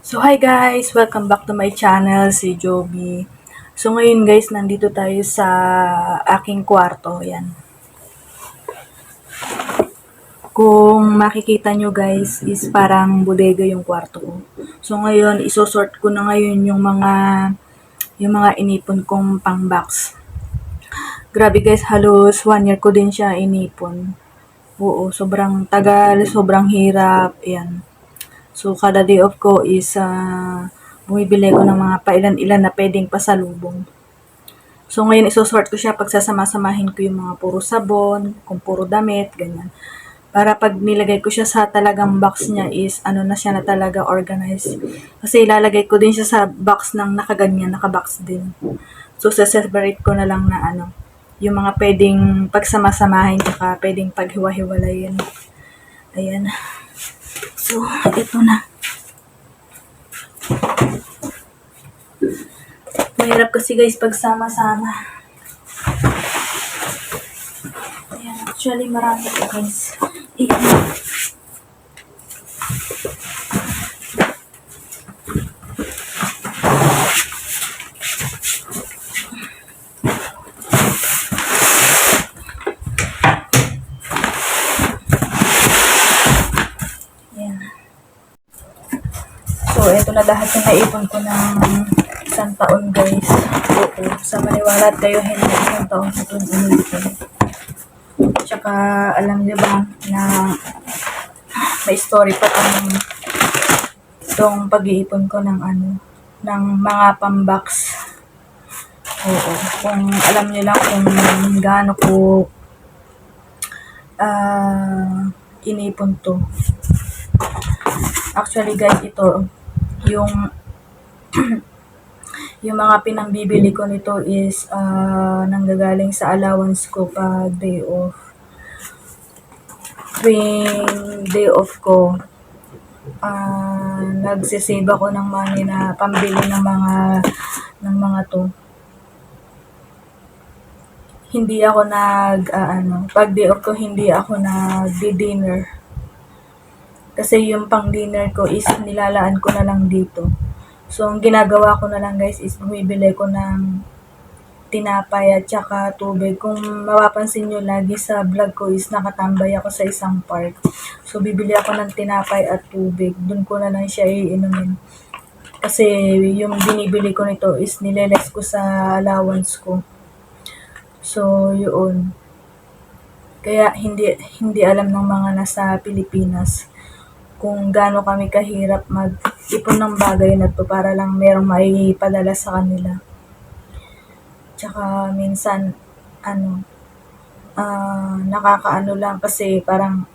So hi guys! Welcome back to my channel, si Joby. So ngayon guys, nandito tayo sa aking kwarto. Yan. Kung makikita nyo guys, is parang bodega yung kwarto ko. So ngayon, isosort ko na ngayon yung mga yung mga inipon kong pang box. Grabe guys, halos one year ko din siya inipon. Oo, sobrang tagal, sobrang hirap. Yan. So, kada day off ko is ah, bumibili ko ng mga pailan-ilan na pwedeng pasalubong. So, ngayon isosort ko siya pagsasama-samahin ko yung mga puro sabon, kung puro damit, ganyan. Para pag nilagay ko siya sa talagang box niya is ano na siya na talaga organized. Kasi ilalagay ko din siya sa box ng nakaganyan, nakabox din. So, separate ko na lang na ano, yung mga pwedeng pagsama-samahin tsaka pwedeng paghiwa-hiwalayin. Ayan. So, ito na. Mahirap kasi guys pagsama-sama. Ayan, actually marami ito guys. Ayan. Na lahat yung naipon ko ng isang taon, guys. Oo, sa maniwala kayo, hindi isang taon ko itong inipon. Tsaka, alam niyo ba na may story pa itong, itong pag-iipon ko ng ano, ng mga pambox. Oo, kung alam niyo lang kung gaano ko ah inipon to. Actually guys, ito, yung yung mga pinambibili ko nito is ah nanggagaling sa allowance ko pag day off. Tuwing day off ko, ah nagsisave ako ng money na pambili ng mga ng mga to. Hindi ako nag ah, ano, pag day off ko hindi ako nag-dinner. Kasi yung pang dinner ko is nilalaan ko na lang dito. So, ang ginagawa ko na lang guys is bumibili ko ng tinapay at saka tubig. Kung mapapansin nyo lagi sa vlog ko is nakatambay ako sa isang park. So, bibili ako ng tinapay at tubig. Doon ko na lang siya iinumin. Kasi yung binibili ko nito is nileles ko sa allowance ko. So, yun. Kaya hindi hindi alam ng mga nasa Pilipinas kung gaano kami kahirap mag-ipon ng bagay na to para lang merong maipadala sa kanila. Tsaka minsan, ano, ah nakakaano lang kasi parang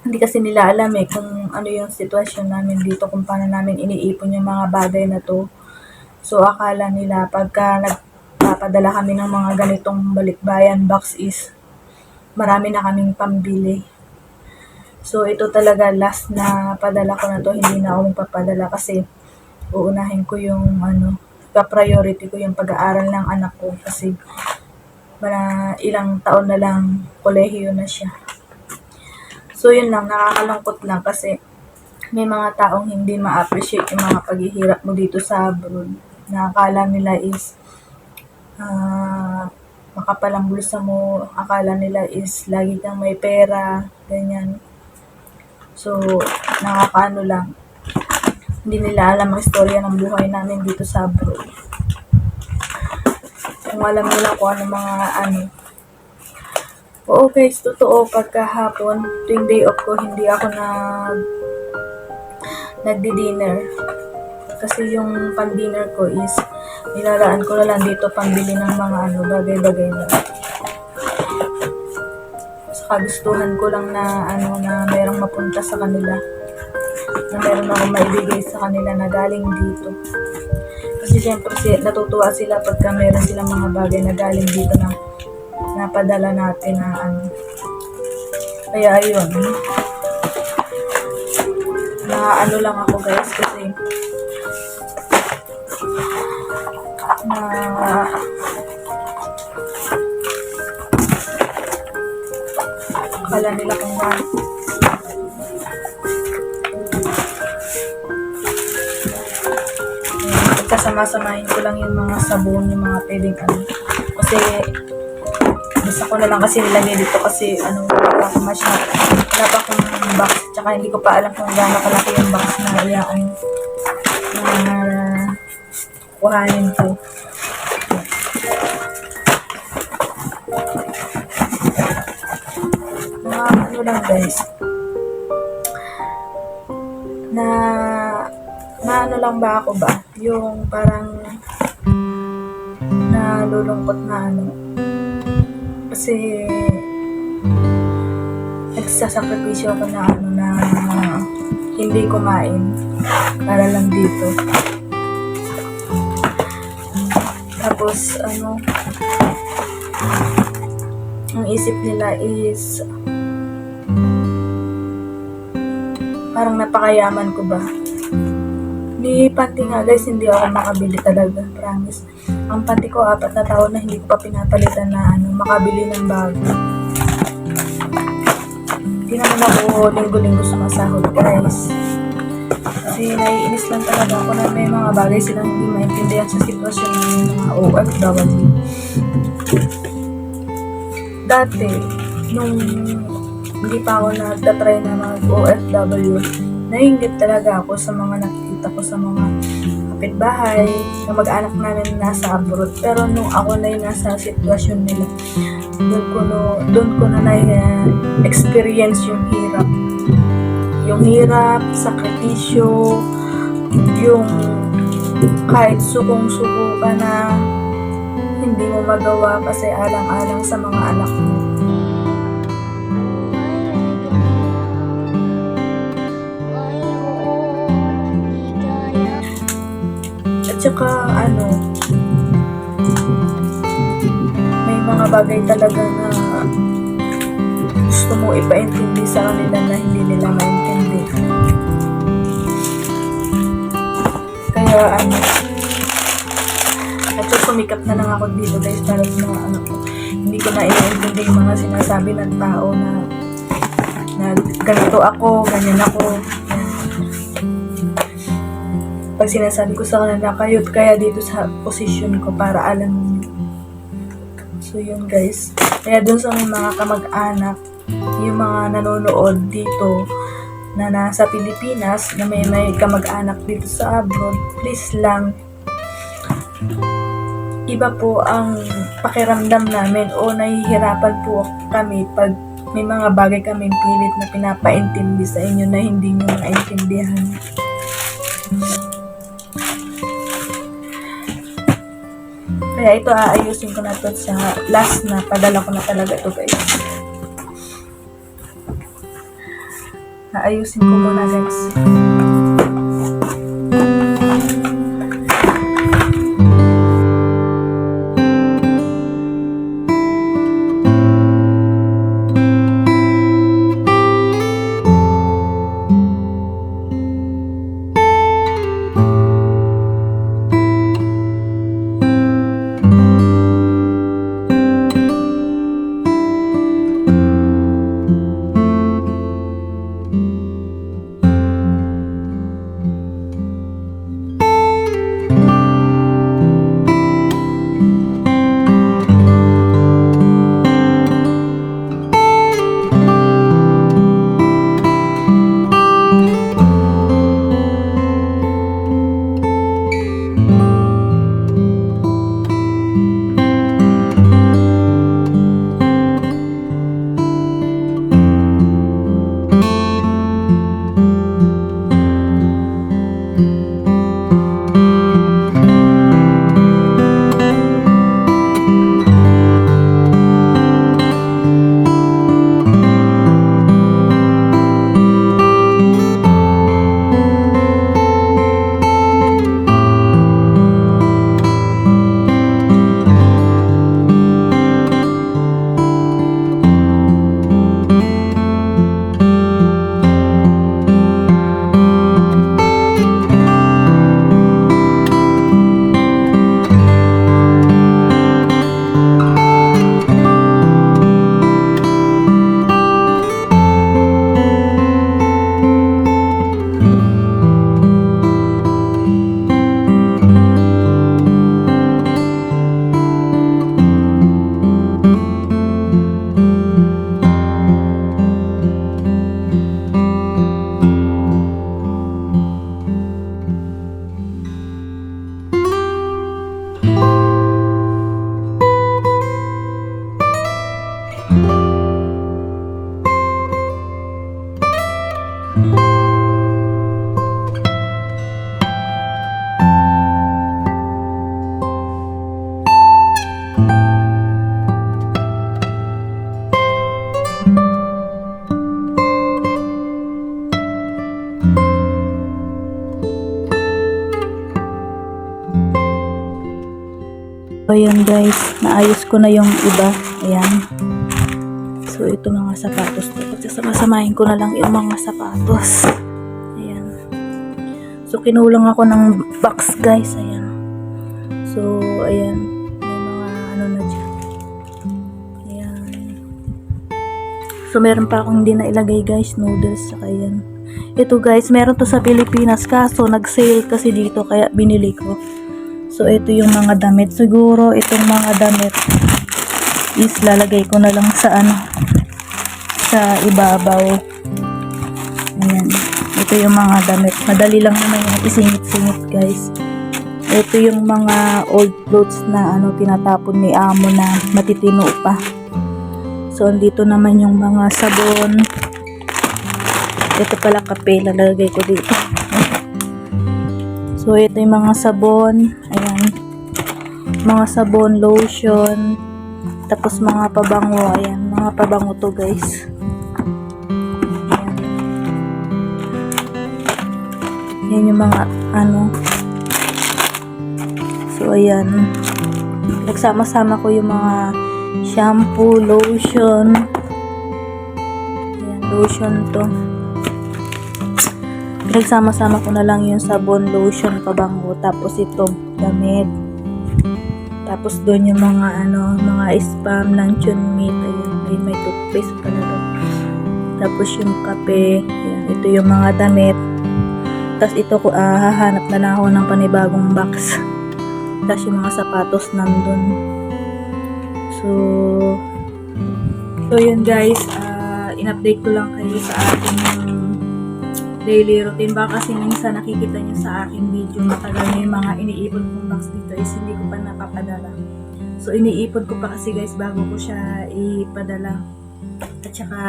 hindi kasi nila alam eh kung ano yung sitwasyon namin dito, kung paano namin iniipon yung mga bagay na to. So, akala nila pagka nagpapadala kami ng mga ganitong balikbayan box is marami na kaming pambili. So, ito talaga last na padala ko na to. Hindi na ako magpapadala kasi uunahin ko yung ano, ka-priority ko yung pag-aaral ng anak ko kasi para ilang taon na lang kolehiyo na siya. So, yun lang. Nakakalungkot lang kasi may mga taong hindi ma-appreciate yung mga paghihirap mo dito sa abroad. Nakakala nila is ah makapalang bulsa mo, akala nila is lagi kang may pera, ganyan. So, nakakaano lang. Hindi nila alam ang istorya ng buhay namin dito sa abroad. Kung alam nila kung ano mga ano. Oo guys, totoo, pagkahapon, tuwing day off ko, hindi ako nag nagdi-dinner. Kasi yung pan-dinner ko is nilalaan ko na lang dito pambili ng mga ano, bagay-bagay na. Kagustuhan ko lang na ano na merong mapunta sa kanila. Na meron akong maibigay sa kanila na galing dito. Kasi syempre natutuwa sila pagka meron silang mga bagay na galing dito na napadala natin na ano. Kaya ayun. Na ano lang ako guys kasi na akala nila kung ba sasama-samahin ko lang yung mga sabon, yung mga pwedeng ano. Kasi, gusto ko na lang kasi nilagay dito kasi ano, wala pa masyado. Wala pa akong box. Tsaka hindi ko pa alam kung gaano kalaki yung box na iyaan na kuhanin ko. Ano lang guys. Na na ano lang ba ako ba? Yung parang nalulungkot na ano. Kasi nagsasakripisyo ako na ano na hindi kumain para lang dito. Tapos ano ang isip nila is parang napakayaman ko ba. Ni panty nga guys, hindi ako makabili talaga, promise. Ang panty ko, apat na taon na hindi ko pa pinapalitan na ano, makabili ng bago. Hindi naman ako linggo-linggo sumasahod guys. Kasi naiinis lang talaga ako na may mga bagay silang hindi maintindihan sa sitwasyon ng mga OFW. Dati, nung hindi pa ako nagtatry na mag-OFW, nainggit talaga ako sa mga nakikita ko sa mga kapitbahay, na mag-anak namin na nasa abroad. Pero nung ako na yung nasa sitwasyon nila, doon ko, no, doon ko na na-experience yung hirap. Yung hirap, sakripisyo, yung kahit sukong-suko ka na hindi mo magawa kasi alang-alang sa mga anak mo. At saka ano, may mga bagay talaga na gusto mo ipaintindi sa kanila na hindi nila maintindi. Kaya ano, at saka sumikat na lang ako dito guys para sa ano. Hindi ko na iintindi yung mga sinasabi ng tao na na ganito ako, ganyan ako. Pag sinasabi ko sa kanila, kayo kaya dito sa posisyon ko para alam niyo. So yun guys. Kaya dun sa mga kamag-anak, yung mga nanonood dito na nasa Pilipinas, na may may kamag-anak dito sa abroad, please lang, iba po ang pakiramdam namin o nahihirapan po kami pag may mga bagay kami pilit na pinapaintindi sa inyo na hindi nyo maintindihan. Kaya ito aayusin ko na to sa last na padala ko na talaga to guys. Aayusin ko muna guys. Ayan guys, naayos ko na yung iba. Ayan. So ito mga sapatos to. Sasama-samahin ko na lang yung mga sapatos. Ayan. So kinulang ako ng box guys. Ayan. So ayan. May mga ano na dyan. Ayan. So meron pa akong hindi na ilagay guys. Noodles. Saka ayan. Ito guys, meron to sa Pilipinas. Kaso nag-sale kasi dito kaya binili ko. So, ito yung mga damit. Siguro, itong mga damit is lalagay ko na lang sa ano, sa ibabaw. Ayan. Ito yung mga damit. Madali lang naman yung isingit-singit, guys. Ito yung mga old clothes na ano, tinatapon ni amo na matitino pa. So, andito naman yung mga sabon. Ito pala kape, lalagay ko dito. So, ito yung mga sabon. Ayan. Mga sabon, lotion. Tapos mga pabango. Ayan. Mga pabango to guys. Ayan. Ayan yung mga ano. So, ayan. Nagsama-sama ko yung mga shampoo, lotion. Ayan, lotion to. Pinagsama-sama ko na lang yung sabon, lotion, pabango, tapos ito, damit. Tapos doon yung mga ano, mga spam, luncheon meat, ayun, may, may toothpaste pala doon. Tapos yung kape, ayan, ito yung mga damit. Tapos ito ko, ah, hahanap na lang ako ng panibagong box. Tapos yung mga sapatos nandun. So, so yun guys, ah, in-update ko lang kayo sa ating daily routine. Baka kasi minsan nakikita nyo sa aking video, matagal na yung mga iniipon kong box dito is hindi ko pa napapadala. So, iniipon ko pa kasi guys bago ko siya ipadala. At saka,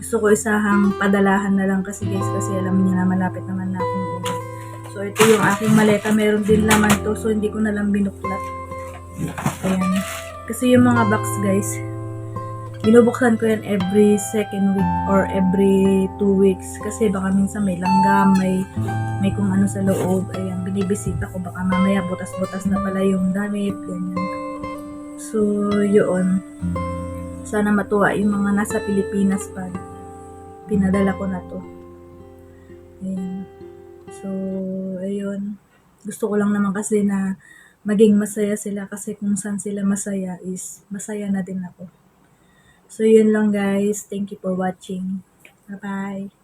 gusto ko isahang padalahan na lang kasi guys, kasi alam niyo na malapit naman na akong uwi. So, ito yung aking maleta. Meron din laman to, so hindi ko na lang binuklat. Ayan. Kasi yung mga box guys, binubuksan ko yan every second week or every two weeks kasi baka minsan may langgam, may may kung ano sa loob. Ayan, binibisita ko baka mamaya butas-butas na pala yung damit, ganyan. So, yun. Sana matuwa yung mga nasa Pilipinas pa. Pinadala ko na to. Ayan. So, ayun. Gusto ko lang naman kasi na maging masaya sila kasi kung saan sila masaya is masaya na din ako. So, yun lang guys. Thank you for watching. Bye-bye.